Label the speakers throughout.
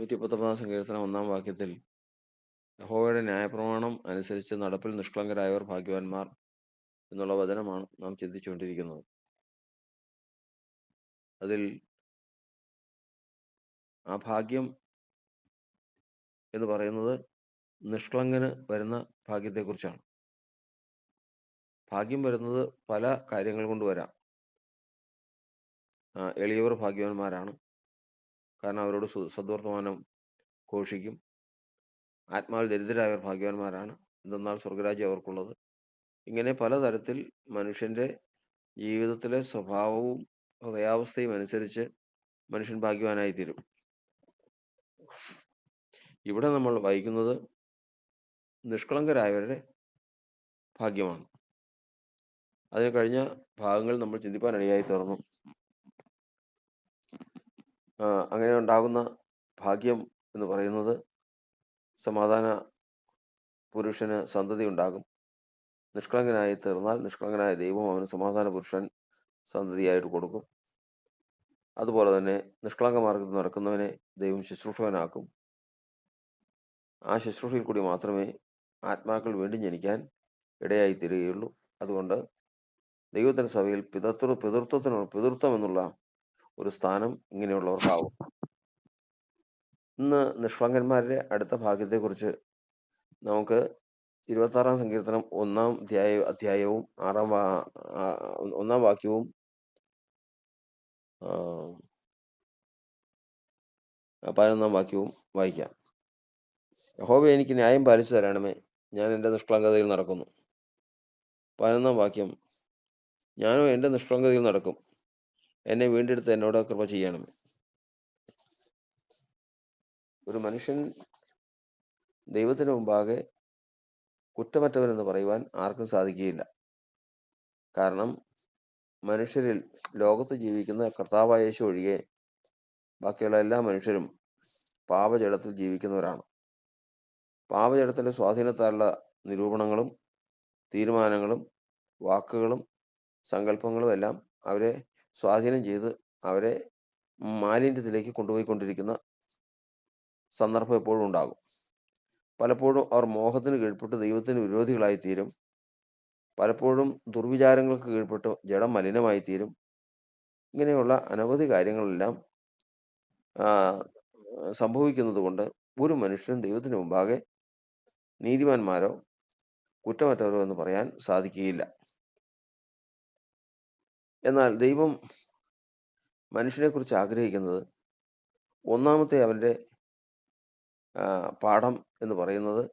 Speaker 1: നൂറ്റി പത്തൊമ്പതാം സങ്കീർത്തനം ഒന്നാം വാക്യത്തിൽ യഹോവയുടെ ന്യായപ്രമാണം അനുസരിച്ച് നടപ്പിൽ നിഷ്കളങ്കരായവർ ഭാഗ്യവാന്മാർ എന്നുള്ള വചനമാണ് നാം ചിന്തിച്ചുകൊണ്ടിരിക്കുന്നത്. അതിൽ ആ ഭാഗ്യം എന്ന് പറയുന്നത് നിഷ്കളങ്കന് വരുന്ന ഭാഗ്യത്തെക്കുറിച്ചാണ്. ഭാഗ്യം വരുന്നത് പല കാര്യങ്ങൾ കൊണ്ട് വരാം. എളിയവർ ഭാഗ്യവാന്മാരാണ്. കാരണം അവരോട് സദ്വർത്തമാനം ഘോഷിക്കും. ആത്മാവിൽ ദരിദ്രരായവർ ഭാഗ്യവാന്മാരാണ്. എന്തെന്നാൽ സ്വർഗരാജ്യം അവർക്കുള്ളത്. ഇങ്ങനെ പലതരത്തിൽ മനുഷ്യന്റെ ജീവിതത്തിലെ സ്വഭാവവും ഹൃദയാവസ്ഥയും അനുസരിച്ച് മനുഷ്യൻ ഭാഗ്യവാനായി തീരും ഇവിടെ നമ്മൾ വായിക്കുന്നത് നിഷ്കളങ്കരായവരുടെ ഭാഗ്യമാണ്. അതിന് കഴിഞ്ഞ ഭാഗങ്ങൾ നമ്മൾ ചിന്തിപ്പാനിടയായി തീർന്നു. ആ, അങ്ങനെ ഉണ്ടാകുന്ന ഭാഗ്യം എന്ന് പറയുന്നത് സമാധാന പുരുഷന് സന്തതി ഉണ്ടാകും. നിഷ്കളങ്കനായി തീർന്നാൽ നിഷ്കളങ്കനായ ദൈവം അവന് സമാധാന പുരുഷൻ സന്തതിയായിട്ട് കൊടുക്കും. അതുപോലെ തന്നെ നിഷ്കളങ്ക മാർഗത്തിൽ നടക്കുന്നവനെ ദൈവം ശുശ്രൂഷകനാക്കും. ആ ശുശ്രൂഷയിൽ കൂടി മാത്രമേ ആത്മാക്കൾ വീണ്ടും ജനിക്കാൻ ഇടയായി തീരുകയുള്ളൂ. അതുകൊണ്ട് ദൈവത്തിന്റെ സഭയിൽ പിതൃത്വ പിതൃത്വത്തിനുള്ള പിതൃത്വം എന്നുള്ള ഒരു സ്ഥാനം ഇങ്ങനെയുള്ളവർക്കാവും. ഇന്ന് നിഷ്കളങ്കന്മാരുടെ അടുത്ത ഭാഗ്യത്തെക്കുറിച്ച് നമുക്ക് ഇരുപത്താറാം സങ്കീർത്തനം ഒന്നാം അധ്യായ അധ്യായവും ആറാം ഒന്നാം വാക്യവും പതിനൊന്നാം വാക്യവും വായിക്കാം. യഹോബ എനിക്ക് ന്യായം പാലിച്ചു തരണമേ. ഞാൻ എന്റെ നിഷ്കളങ്കതയിൽ നടക്കുന്നു. പതിനൊന്നാം വാക്യം. ഞാനും എന്റെ നിഷ്കളങ്കതയിൽ നടക്കും. എന്നെ വീണ്ടെടുത്ത് എന്നോട് കൃപ ചെയ്യണമേ. ഒരു മനുഷ്യൻ ദൈവത്തിന് മുമ്പാകെ കുറ്റമറ്റവനെന്ന് പറയുവാൻ ആർക്കും സാധിക്കുകയില്ല. കാരണം മനുഷ്യരിൽ ലോകത്ത് ജീവിക്കുന്ന കർത്താവായ ഒഴികെ ബാക്കിയുള്ള എല്ലാ മനുഷ്യരും പാപജടത്തിൽ ജീവിക്കുന്നവരാണ്. പാപജടത്തിന്റെ സ്വാധീനത്താലുള്ള നിരൂപണങ്ങളും തീരുമാനങ്ങളും വാക്കുകളും സങ്കല്പങ്ങളും എല്ലാം അവരെ സ്വാധീനം ചെയ്ത് അവരെ മാലിന്യത്തിലേക്ക് കൊണ്ടുപോയിക്കൊണ്ടിരിക്കുന്ന സന്ദർഭം എപ്പോഴും ഉണ്ടാകും. പലപ്പോഴും അവർ മോഹത്തിന് കീഴ്പ്പെട്ട് ദൈവത്തിന് വിരോധികളായി തീരും പലപ്പോഴും ദുർവിചാരങ്ങൾക്ക് കീഴ്പ്പെട്ട് ജഡം മലിനമായി തീരും ഇങ്ങനെയുള്ള അനവധി കാര്യങ്ങളെല്ലാം സംഭവിക്കുന്നത് കൊണ്ട് ഒരു മനുഷ്യനും ദൈവത്തിന് മുമ്പാകെ നീതിമാന്മാരോ കുറ്റമറ്റവരോ എന്ന് പറയാൻ സാധിക്കുകയില്ല. എന്നാൽ ദൈവം മനുഷ്യനെക്കുറിച്ച് ആഗ്രഹിക്കുന്നത് ഒന്നാമത്തെ അവന്റെ പാഠം എന്ന് പറയുന്നത്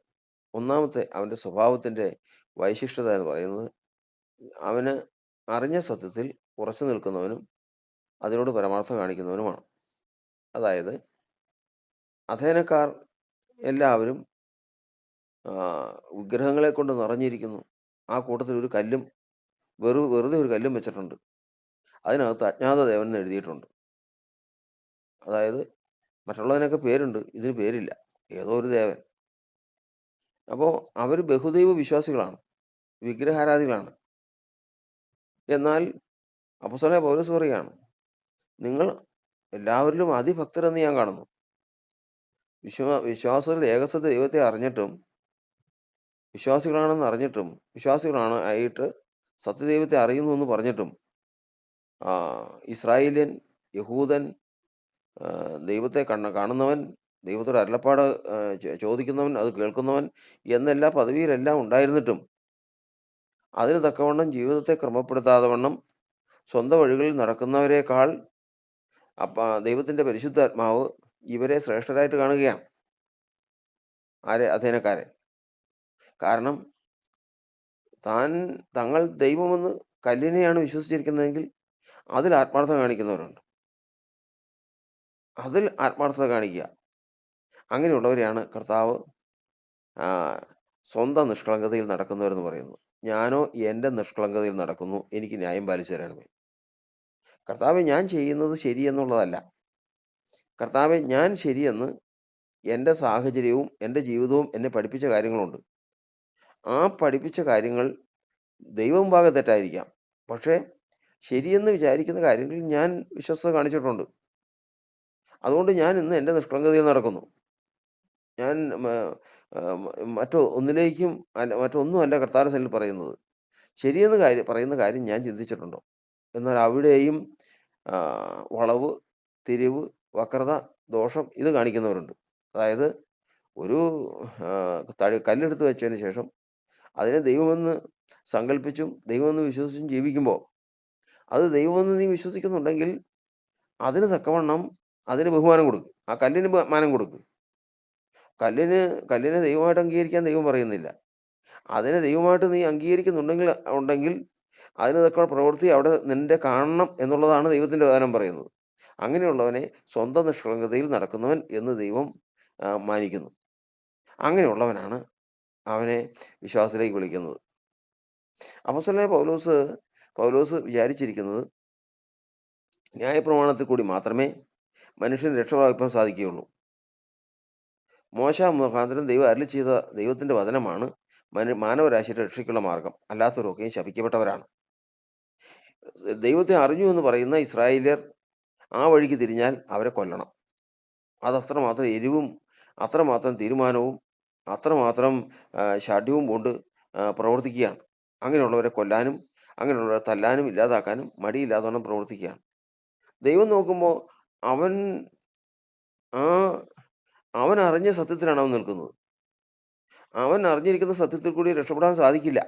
Speaker 1: ഒന്നാമത്തെ അവന്റെ സ്വഭാവത്തിന്റെ വൈശിഷ്ട്യത എന്ന് പറയുന്നത് അവന് അറിഞ്ഞ സത്യത്തിൽ ഉറച്ചു നിൽക്കുന്നവനും അതിനോട് പരമാർത്ഥം കാണിക്കുന്നവനുമാണ്. അതായത് അധേനക്കാർ എല്ലാവരും വിഗ്രഹങ്ങളെ കൊണ്ട് നിറഞ്ഞിരിക്കുന്നു. ആ കൂട്ടത്തിൽ ഒരു കല്ലും വെറു വെറുതെ ഒരു കല്ലും വെച്ചിട്ടുണ്ട്. അതിനകത്ത് അജ്ഞാത ദേവൻ എന്ന് എഴുതിയിട്ടുണ്ട്. അതായത് മറ്റുള്ളതിനൊക്കെ പേരുണ്ട് ഇതിന് പേരില്ല. ഏതോ ഒരു ദേവൻ. അപ്പോൾ അവർ ബഹുദൈവ വിശ്വാസികളാണ് വിഗ്രഹാരാധികളാണ്. എന്നാൽ അപ്പസല പൗലോസ് പറയുകയാണ് നിങ്ങൾ എല്ലാവരിലും അതിഭക്തരെന്ന് ഞാൻ കാണുന്നു. വിശ്വാ വിശ്വാസത്തിൽ ഏകസത്യ ദൈവത്തെ അറിഞ്ഞിട്ടും വിശ്വാസികളാണെന്ന് അറിഞ്ഞിട്ടും വിശ്വാസികളാണ് ആയിട്ട് സത്യദൈവത്തെ അറിയുന്നു എന്ന് പറഞ്ഞിട്ടും ഇസ്രായേലിയൻ യഹൂദൻ ദൈവത്തെ കണ്ണ കാണുന്നവൻ ദൈവത്തോട് അരുളപ്പാട് ചോദിക്കുന്നവൻ അത് കേൾക്കുന്നവൻ എന്നെല്ലാ പദവിയിലെല്ലാം ഉണ്ടായിരുന്നിട്ടും അതിന് തക്കവണ്ണം ജീവിതത്തെ ക്രമപ്പെടുത്താതെ വണ്ണം സ്വന്തം വഴികളിൽ നടക്കുന്നവരെക്കാൾ അപ്പ ദൈവത്തിന്റെ പരിശുദ്ധാത്മാവ് ഇവരെ ശ്രേഷ്ഠരായിട്ട് കാണുകയാണ്. ആരെ? അധീനക്കാരെ കാരണം താൻ തങ്ങൾ ദൈവമെന്ന് കല്ലിനെയാണ് വിശ്വസിച്ചിരിക്കുന്നതെങ്കിൽ അതിൽ ആത്മാർത്ഥത കാണിക്കുന്നവരുണ്ട്. അതിൽ ആത്മാർത്ഥത കാണിക്കുക. അങ്ങനെയുള്ളവരെയാണ് കർത്താവ് സ്വന്തം നിഷ്കളങ്കതയിൽ നടക്കുന്നവരെന്ന് പറയുന്നത്. ഞാനോ എന്റെ നിഷ്കളങ്കതയിൽ നടക്കുന്നു. എനിക്ക് ന്യായം പാലിച്ചു തരണമേ. കർത്താവെ ഞാൻ ചെയ്യുന്നത് ശരിയെന്നുള്ളതല്ല. കർത്താവെ ഞാൻ ശരിയെന്ന് എന്റെ സാഹചര്യവും എന്റെ ജീവിതവും എന്നെ പഠിപ്പിച്ച കാര്യങ്ങളുണ്ട്. ആ പഠിപ്പിച്ച കാര്യങ്ങൾ ദൈവം ഭാഗം തെറ്റായിരിക്കാം. പക്ഷേ ശരിയെന്ന് വിചാരിക്കുന്ന കാര്യങ്ങളിൽ ഞാൻ വിശ്വസത കാണിച്ചിട്ടുണ്ട് അതുകൊണ്ട് ഞാൻ ഇന്ന് എന്റെ നിഷ്കളങ്കതയിൽ നടക്കുന്നു. ഞാൻ മറ്റോ ഒന്നിലേക്കും അല്ല മറ്റൊന്നുമല്ല കർത്താര സന്നിധിയിൽ പറയുന്നത്. ശരിയെന്ന് കാര്യം പറയുന്ന കാര്യം ഞാൻ ചിന്തിച്ചിട്ടുണ്ടോ? എന്നാൽ അവിടെയും വളവ്, തിരിവ്, വക്രത, ദോഷം ഇത് കാണിക്കുന്നവരുണ്ട്. അതായത് ഒരു തഴ കല്ലെടുത്ത് വെച്ചതിന് ശേഷം അതിനെ ദൈവമെന്ന് സങ്കല്പിച്ചും ദൈവമെന്ന് വിശ്വസിച്ചും ജീവിക്കുമ്പോൾ അത് ദൈവമെന്ന് നീ വിശ്വസിക്കുന്നുണ്ടെങ്കിൽ അതിന് തക്കവണ്ണം അതിന് ബഹുമാനം കൊടുക്കും ആ കല്ലിന് മാനം കൊടുക്ക്. കല്ലിന് കല്ലിനെ ദൈവമായിട്ട് അംഗീകരിക്കാൻ ദൈവം പറയുന്നില്ല. അതിനെ ദൈവമായിട്ട് നീ അംഗീകരിക്കുന്നുണ്ടെങ്കിൽ ഉണ്ടെങ്കിൽ അതിന് തക്ക പ്രവൃത്തി അവിടെ നിന്റെ കാണണം എന്നുള്ളതാണ് ദൈവത്തിന്റെ വചനം പറയുന്നത്. അങ്ങനെയുള്ളവനെ സ്വന്തം നിഷ്കളങ്കതയിൽ നടക്കുന്നവൻ എന്ന് ദൈവം മാനിക്കുന്നു. അങ്ങനെയുള്ളവനാണ് അവനെ വിശ്വാസത്തിലേക്ക് വിളിക്കുന്നത്. അപ്പോസ്തലനായ പൗലോസ് പൗലോസ് വിചാരിച്ചിരിക്കുന്നത് ന്യായപ്രമാണത്തിൽ കൂടി മാത്രമേ മനുഷ്യന് രക്ഷ പ്രാപിപ്പാൻ സാധിക്കുകയുള്ളൂ. മോശ മുഖാന്തരം ദൈവം അരളി ചെയ്ത ദൈവത്തിന്റെ വചനമാണ് മനു മാനവരാശിയുടെ രക്ഷയ്ക്കുള്ള മാർഗം അല്ലാത്തവരൊക്കെയും ശപിക്കപ്പെട്ടവരാണ്. ദൈവത്തെ അറിഞ്ഞു എന്ന് പറയുന്ന ഇസ്രായേലിയർ ആ വഴിക്ക് തിരിഞ്ഞാൽ അവരെ കൊല്ലണം. അതത്രമാത്രം എരിവും അത്രമാത്രം തീരുമാനവും അത്രമാത്രം ഷാഠ്യവും കൊണ്ട് പ്രവർത്തിക്കുകയാണ്. അങ്ങനെയുള്ളവരെ കൊല്ലാനും അങ്ങനെയുള്ളവരെ തല്ലാനും ഇല്ലാതാക്കാനും മടിയില്ലാതോണം പ്രവർത്തിക്കുകയാണ്. ദൈവം നോക്കുമ്പോൾ അവൻ ആ അവൻ അറിഞ്ഞ സത്യത്തിലാണ് അവൻ നിൽക്കുന്നത്. അവൻ അറിഞ്ഞിരിക്കുന്ന സത്യത്തിൽ കൂടി രക്ഷപ്പെടാൻ സാധിക്കില്ല.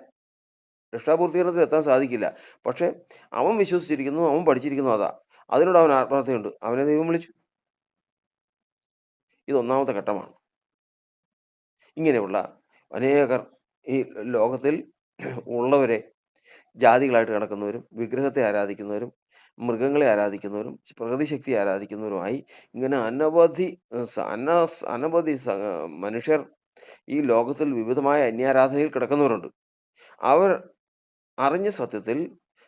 Speaker 1: രക്ഷാപൂർത്തീകരണത്തിൽ എത്താൻ സാധിക്കില്ല. പക്ഷേ അവൻ വിശ്വസിച്ചിരിക്കുന്നു, അവൻ പഠിച്ചിരിക്കുന്നു അതാ. അതിനോട് അവൻ ആത്മാർത്ഥതയുണ്ട്. അവനെ ദൈവം വിളിച്ചു. ഇത് ഒന്നാമത്തെ ഘട്ടമാണ്. ഇങ്ങനെയുള്ള അനേകർ ഈ ലോകത്തിൽ ഉള്ളവരെ ജാതികളായിട്ട് കിടക്കുന്നവരും വിഗ്രഹത്തെ ആരാധിക്കുന്നവരും മൃഗങ്ങളെ ആരാധിക്കുന്നവരും പ്രകൃതി ശക്തിയെ ആരാധിക്കുന്നവരുമായി ഇങ്ങനെ അനവധി അന അനവധി മനുഷ്യർ ഈ ലോകത്തിൽ വിവിധമായ അന്യാരാധനയിൽ കിടക്കുന്നവരുണ്ട്. അവർ അറിഞ്ഞ സത്യത്തിൽ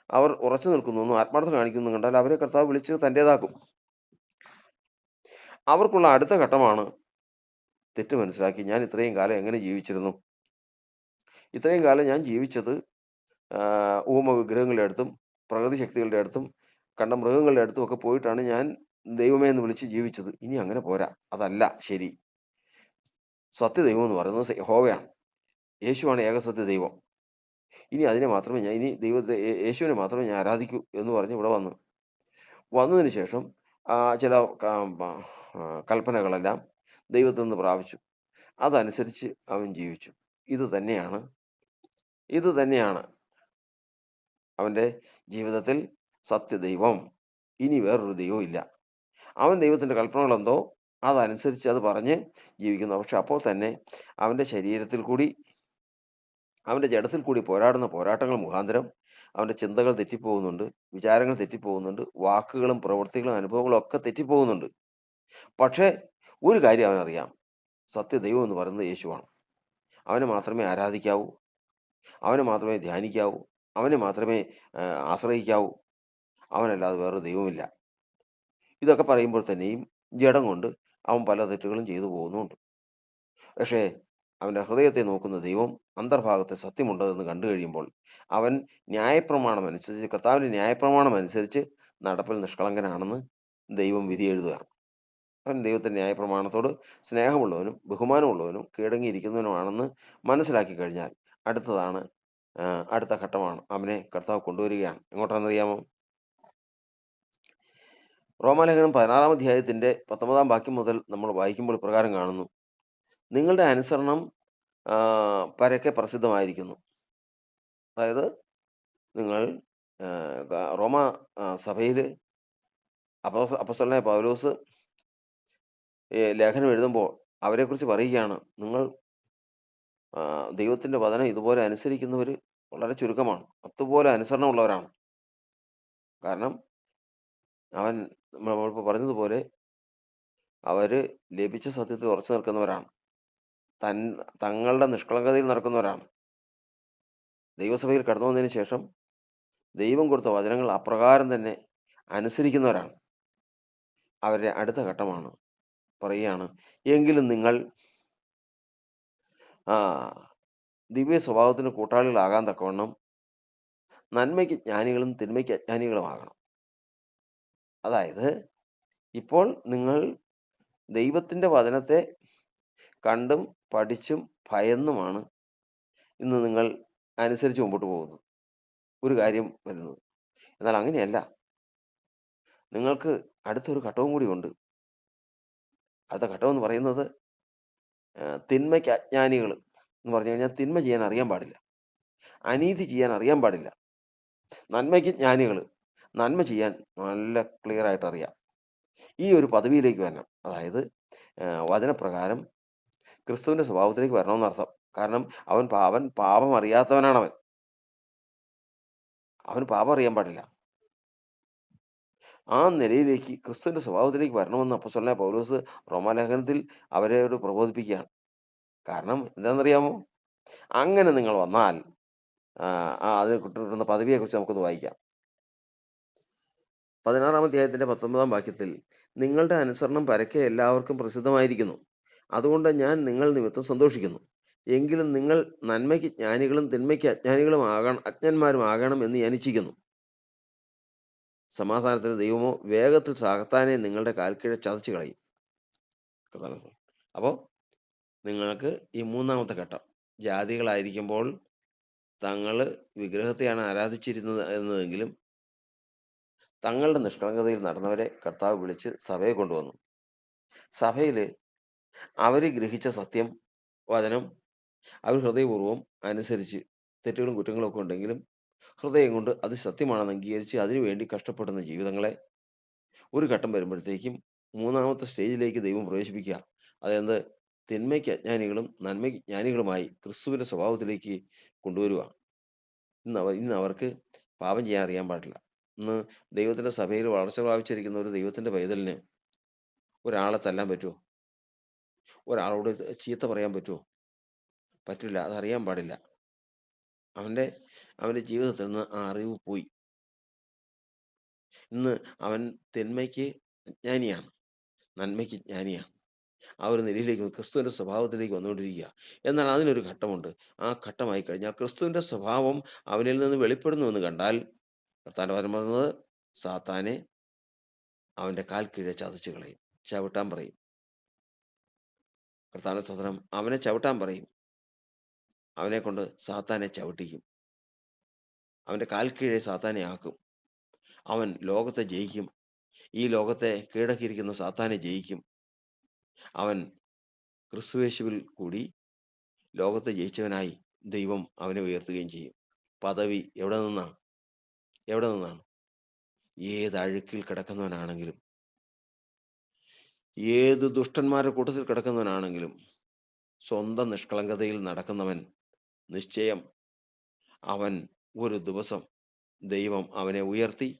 Speaker 1: അവർ ഉറച്ചു നിൽക്കുന്നുവെന്നും ആത്മാർത്ഥത കാണിക്കുന്നു കണ്ടാൽ അവരെ കർത്താവ് വിളിച്ച് തന്റേതാക്കും. അവർക്കുള്ള അടുത്ത ഘട്ടമാണ് തെറ്റ് മനസ്സിലാക്കി ഞാൻ ഇത്രയും കാലം എങ്ങനെ ജീവിച്ചിരുന്നു? ഇത്രയും കാലം ഞാൻ ജീവിച്ചത് ആഹ് ഊമ വിഗ്രഹങ്ങളുടെ അടുത്തും പ്രകൃതി ശക്തികളുടെ അടുത്തും കണ്ട മൃഗങ്ങളുടെ അടുത്തും ഒക്കെ പോയിട്ടാണ് ഞാൻ ദൈവമേ എന്ന് വിളിച്ച് ജീവിച്ചത്. ഇനി അങ്ങനെ പോരാ. അതല്ല ശരി. സത്യദൈവം എന്ന് പറയുന്നത് ഹോവയാണ്. യേശുവാണ് ഏകസത്യ ദൈവം. ഇനി അതിനെ മാത്രമേ ഞാൻ ഇനി ദൈവത്തെ യേശുവിനെ മാത്രമേ ഞാൻ ആരാധിക്കൂ എന്ന് പറഞ്ഞ് ഇവിടെ വന്നു. വന്നതിന് ശേഷം ചില കൽപ്പനകളെല്ലാം ദൈവത്തിൽ നിന്ന് പ്രാപിച്ചു. അതനുസരിച്ച് അവൻ ജീവിച്ചു. ഇത് തന്നെയാണ് ഇത് തന്നെയാണ് അവന്റെ ജീവിതത്തിൽ സത്യദൈവം. ഇനി വേറൊരു ദൈവവും ഇല്ല. അവൻ ദൈവത്തിന്റെ കൽപ്പനകളെന്തോ അതനുസരിച്ച് അത് പറഞ്ഞ് ജീവിക്കുന്നു. പക്ഷെ അപ്പോൾ തന്നെ അവന്റെ ശരീരത്തിൽ കൂടി അവന്റെ ജഡത്തിൽ കൂടി പോരാടുന്ന പോരാട്ടങ്ങൾ മുഖാന്തരം അവന്റെ ചിന്തകൾ തെറ്റിപ്പോകുന്നുണ്ട്. വിചാരങ്ങൾ തെറ്റിപ്പോകുന്നുണ്ട്. വാക്കുകളും പ്രവൃത്തികളും അനുഭവങ്ങളും ഒക്കെ തെറ്റിപ്പോകുന്നുണ്ട്. പക്ഷേ ഒരു കാര്യം അവനറിയാം. സത്യദൈവം എന്ന് പറയുന്നത് യേശുവാണ്. അവനെ മാത്രമേ ആരാധിക്കാവൂ. അവനെ മാത്രമേ ധ്യാനിക്കാവൂ. അവനെ മാത്രമേ ആശ്രയിക്കാവൂ. അവനല്ലാതെ വേറൊരു ദൈവമില്ല. ഇതൊക്കെ പറയുമ്പോൾ തന്നെയും ജഡം കൊണ്ട് അവൻ പല തെറ്റുകളും ചെയ്തു പോകുന്നുണ്ട് പക്ഷേ അവന്റെ ഹൃദയത്തെ നോക്കുന്ന ദൈവം അന്തർഭാഗത്തെ സത്യമുണ്ടെന്ന് കണ്ടു കഴിയുമ്പോൾ അവൻ ന്യായപ്രമാണം അനുസരിച്ച് കർത്താവിന്റെ ന്യായപ്രമാണം അനുസരിച്ച് നടപ്പിൽ നിഷ്കളങ്കനാണെന്ന് ദൈവം വിധി എഴുതുകയാണ്. അവൻ ദൈവത്തിന്റെ ന്യായപ്രമാണത്തോട് സ്നേഹമുള്ളവനും ബഹുമാനമുള്ളവനും കീഴടങ്ങിയിരിക്കുന്നവനുമാണെന്ന് മനസ്സിലാക്കി കഴിഞ്ഞാൽ അടുത്തതാണ് അടുത്ത ഘട്ടമാണ്. അവനെ കർത്താവ് കൊണ്ടുവരികയാണ്. എങ്ങോട്ടാണെന്നറിയാമോ? റോമാലേഖനം 16-ാം അധ്യായത്തിന്റെ 19-ാം വാക്യം മുതൽ നമ്മൾ വായിക്കുമ്പോൾ ഇപ്രകാരം കാണുന്നു. നിങ്ങളുടെ അനുസരണം പരക്കെ പ്രസിദ്ധമായിരിക്കുന്നു. അതായത് നിങ്ങൾ റോമ സഭയിൽ അപ്പോസ് പൗലോസ് ലേഖനം എഴുതുമ്പോൾ അവരെക്കുറിച്ച് പറയുകയാണ്. നിങ്ങൾ ദൈവത്തിന്റെ വചനം ഇതുപോലെ അനുസരിക്കുന്നവര് വളരെ ചുരുക്കമാണ്. അതുപോലെ അനുസരണമുള്ളവരാണ്. കാരണം അവൻ നമ്മളിപ്പോൾ പറഞ്ഞതുപോലെ അവർ ലഭിച്ച സത്യത്തിൽ ഉറച്ചു നിൽക്കുന്നവരാണ്. തൻ തങ്ങളുടെ നിഷ്കളങ്കതയിൽ നടക്കുന്നവരാണ്. ദൈവസഭയിൽ കടന്നു വന്നതിന് ശേഷം ദൈവം കൊടുത്ത വചനങ്ങൾ അപ്രകാരം തന്നെ അനുസരിക്കുന്നവരാണ്. അവരുടെ അടുത്ത ഘട്ടമാണ് പറയുകയാണ്. എങ്കിലും നിങ്ങൾ ദിവ്യ സ്വഭാവത്തിന് കൂട്ടാളികളാകാൻ തക്കവണ്ണം നന്മയ്ക്ക് ജ്ഞാനികളും തിന്മയ്ക്ക് അജ്ഞാനികളുമാകണം. അതായത് ഇപ്പോൾ നിങ്ങൾ ദൈവത്തിന്റെ വചനത്തെ കണ്ടും പഠിച്ചും ഭയന്നുമാണ് ഇന്ന് നിങ്ങൾ അനുസരിച്ച് മുമ്പോട്ട് പോകുന്നത്. ഒരു കാര്യം വരുന്നത്. എന്നാൽ അങ്ങനെയല്ല. നിങ്ങൾക്ക് അടുത്തൊരു ഘട്ടവും കൂടി ഉണ്ട്. അടുത്ത ഘട്ടം എന്ന് പറയുന്നത് തിന്മയ്ക്ക് അജ്ഞാനികൾ എന്ന് പറഞ്ഞു കഴിഞ്ഞാൽ തിന്മ ചെയ്യാൻ അറിയാൻ പാടില്ല. അനീതി ചെയ്യാൻ അറിയാൻ പാടില്ല. നന്മയ്ക്ക് ജ്ഞാനികൾ നന്മ ചെയ്യാൻ നല്ല ക്ലിയർ ആയിട്ട് അറിയാം. ഈ ഒരു പദവിയിലേക്ക് വരണം. അതായത് വചനപ്രകാരം ക്രിസ്തുവിന്റെ സ്വഭാവത്തിലേക്ക് വരണമെന്നർത്ഥം കാരണം അവൻ പാവൻ പാപം അറിയാത്തവനാണ് അവൻ അവന് പാപം അറിയാൻ പാടില്ല. ആ നിലയിലേക്ക് ക്രിസ്തുവിന്റെ സ്വഭാവത്തിലേക്ക് വരണമെന്ന് അപ്പസ്വലനായ പൗലോസ് റോമാലേഖനത്തിൽ അവരോട് പ്രബോധിപ്പിക്കുകയാണ്. കാരണം എന്താണെന്നറിയാമോ? അങ്ങനെ നിങ്ങൾ വന്നാൽ അതിന് കിട്ടുന്ന പദവിയെക്കുറിച്ച് നമുക്കൊന്ന് വായിക്കാം. പതിനാറാം അധ്യായത്തിന്റെ പത്തൊമ്പതാം വാക്യത്തിൽ നിങ്ങളുടെ അനുസരണം പരക്കെ എല്ലാവർക്കും പ്രസിദ്ധമായിരിക്കുന്നു. അതുകൊണ്ട് ഞാൻ നിങ്ങൾ നിമിത്തം സന്തോഷിക്കുന്നു. എങ്കിലും നിങ്ങൾ നന്മയ്ക്ക് ജ്ഞാനികളും തിന്മയ്ക്ക് അജ്ഞാനികളും ആകണം അജ്ഞന്മാരും ആകണം എന്ന് ഞാൻ ഇച്ഛിക്കുന്നു സമാധാനത്തിന് ദൈവമോ വേഗത്തിൽ സാകത്താനെ നിങ്ങളുടെ കാൽക്കീഴ ചതച്ച് കളയും. അപ്പോൾ നിങ്ങൾക്ക് ഈ മൂന്നാമത്തെ ഘട്ടം. ജാതികളായിരിക്കുമ്പോൾ തങ്ങൾ വിഗ്രഹത്തെയാണ് ആരാധിച്ചിരുന്നത് എന്നതെങ്കിലും തങ്ങളുടെ നിഷ്കളങ്കതയിൽ നടന്നവരെ കർത്താവ് വിളിച്ച് സഭയെ കൊണ്ടുവന്നു. സഭയിൽ അവർ ഗ്രഹിച്ച സത്യം വചനം അവർ ഹൃദയപൂർവം അനുസരിച്ച് തെറ്റുകളും കുറ്റങ്ങളും ഒക്കെ ഉണ്ടെങ്കിലും ഹൃദയം കൊണ്ട് അത് സത്യമാണെന്ന് അംഗീകരിച്ച് അതിനുവേണ്ടി കഷ്ടപ്പെടുന്ന ജീവിതങ്ങളെ ഒരു ഘട്ടം വരുമ്പോഴത്തേക്കും മൂന്നാമത്തെ സ്റ്റേജിലേക്ക് ദൈവം പ്രവേശിപ്പിക്കുക. അതായത് തിന്മയ്ക്ക് അജ്ഞാനികളും നന്മയ്ക്ക് ജ്ഞാനികളുമായി ക്രിസ്തുവിന്റെ സ്വഭാവത്തിലേക്ക് കൊണ്ടുവരിക ഇന്ന് അവർ ഇന്ന് അവർക്ക് പാപം ചെയ്യാൻ അറിയാൻ പാടില്ല. ഇന്ന് ദൈവത്തിന്റെ സഭയിൽ വളർച്ച പ്രാപിച്ചിരിക്കുന്ന ഒരു ദൈവത്തിന്റെ പൈതലിന് ഒരാളെ തല്ലാൻ പറ്റുമോ ഒരാളോട് ചീത്ത പറയാൻ പറ്റുമോ പറ്റില്ല അതറിയാൻ പാടില്ല. അവന്റെ അവന്റെ ജീവിതത്തിൽ നിന്ന് ആ അറിവ് പോയി. ഇന്ന് അവൻ തിന്മയ്ക്ക് ജ്ഞാനിയാണ്. നന്മയ്ക്ക് ജ്ഞാനിയാണ്. ആ ഒരു നിലയിലേക്ക് ക്രിസ്തുവിന്റെ സ്വഭാവത്തിലേക്ക് വന്നുകൊണ്ടിരിക്കുക. എന്നാൽ അതിനൊരു ഘട്ടമുണ്ട്. ആ ഘട്ടമായി കഴിഞ്ഞാൽ ക്രിസ്തുവിന്റെ സ്വഭാവം അവനിൽ നിന്ന് വെളിപ്പെടുന്നുവെന്ന് കണ്ടാൽ കർത്താന്റെ വരം പറയുന്നത് സാത്താനെ അവന്റെ കാൽ കീഴെ ചതച്ചു കളയും. ചവിട്ടാൻ പറയും. കർത്താവിന്റെ സദനം അവനെ ചവിട്ടാൻ പറയും. അവനെ കൊണ്ട് സാത്താനെ ചവിട്ടിക്കും. അവന്റെ കാൽ കീഴെ സാത്താനെ ആക്കും. അവൻ ലോകത്തെ ജയിക്കും. ഈ ലോകത്തെ കീഴടക്കിയിരിക്കുന്ന സാത്താനെ ജയിക്കും. അവൻ ക്രിസ്തുവേശുവിൽ കൂടി ലോകത്തെ ജയിച്ചവനായി ദൈവം അവനെ ഉയർത്തുകയും ചെയ്യും. പദവി എവിടെ നിന്നാണ് എവിടെ നിന്നാണ്? ഏത് അഴുക്കിൽ കിടക്കുന്നവനാണെങ്കിലും. ഏത് ദുഷ്ടന്മാരുടെ കൂട്ടത്തിൽ കിടക്കുന്നവനാണെങ്കിലും സ്വന്തം നിഷ്കളങ്കതയിൽ നടക്കുന്നവൻ നിശ്ചയം. അവൻ ഒരു ദിവസം ദൈവം അവനെ ഉയർത്തി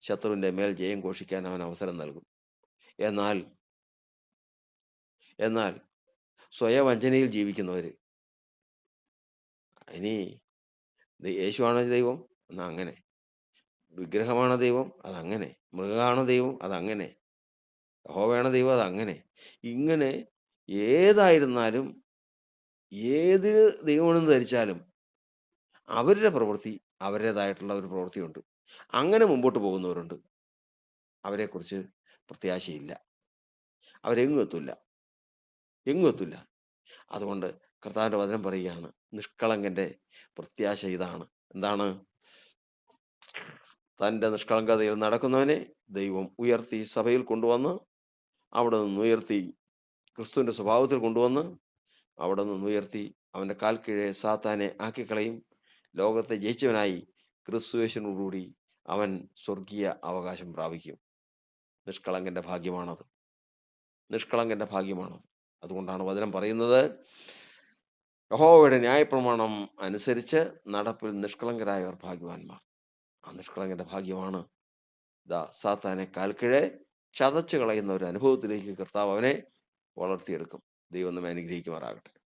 Speaker 1: ശത്രുവിന്റെ മേൽ ജയം ഘോഷിക്കാൻ അവൻ അവസരം നൽകും. എന്നാൽ എന്നാൽ സ്വയവഞ്ചനയിൽ ജീവിക്കുന്നവർ ഇനി യേശുവാണോ ദൈവം എന്നാൽ അങ്ങനെ. വിഗ്രഹമാണ് ദൈവം അതങ്ങനെ. മൃഗമാണ് ദൈവം അതങ്ങനെ. ഹോവയാണ് ദൈവം അതങ്ങനെ. ഇങ്ങനെ ഏതായിരുന്നാലും ഏത് ദൈവമാണെന്ന് ധരിച്ചാലും അവരുടെ പ്രവൃത്തി അവരുടേതായിട്ടുള്ള ഒരു പ്രവൃത്തിയുണ്ട്. അങ്ങനെ മുമ്പോട്ട് പോകുന്നവരുണ്ട്. അവരെക്കുറിച്ച് പ്രത്യാശയില്ല. അവരെങ്ങും എത്തില്ല എങ്ങും എത്തില്ല അതുകൊണ്ട് കർത്താവിന്റെ വചനം പറയുകയാണ് നിഷ്കളങ്കന്റെ പ്രത്യാശ ഇതാണ്. എന്താണ്? തന്റെ നിഷ്കളങ്കതയിൽ നടക്കുന്നവനെ ദൈവം ഉയർത്തി സഭയിൽ കൊണ്ടുവന്ന് അവിടെ നിന്ന് ഉയർത്തി ക്രിസ്തുവിന്റെ സ്വഭാവത്തിൽ കൊണ്ടുവന്ന് അവിടെ നിന്ന് ഉയർത്തി അവന്റെ കാൽ കീഴെ സാത്താനെ ആക്കിക്കളയും. ലോകത്തെ ജയിച്ചവനായി ക്രിസ്തുവേശനോടുകൂടി അവൻ സ്വർഗീയ അവകാശം പ്രാപിക്കും. നിഷ്കളങ്കന്റെ ഭാഗ്യമാണത്. നിഷ്കളങ്കന്റെ ഭാഗ്യമാണത്. അതുകൊണ്ടാണ് വചനം പറയുന്നത്. യഹോവയുടെ ന്യായപ്രമാണം അനുസരിച്ച് നടപ്പിൽ നിഷ്കളങ്കരായവർ ഭാഗ്യവാന്മാർ. ആ നിഷ്കളങ്കന്റെ ഭാഗ്യമാണ്. ദാ സാത്താനെ കാൽക്കിഴെ ചതച്ചു കളയുന്ന ഒരു അനുഭവത്തിലേക്ക് കർത്താവ് അവനെ വളർത്തിയെടുക്കും. ദൈവം നമ്മെ അനുഗ്രഹിക്കുമാറാകട്ടെ.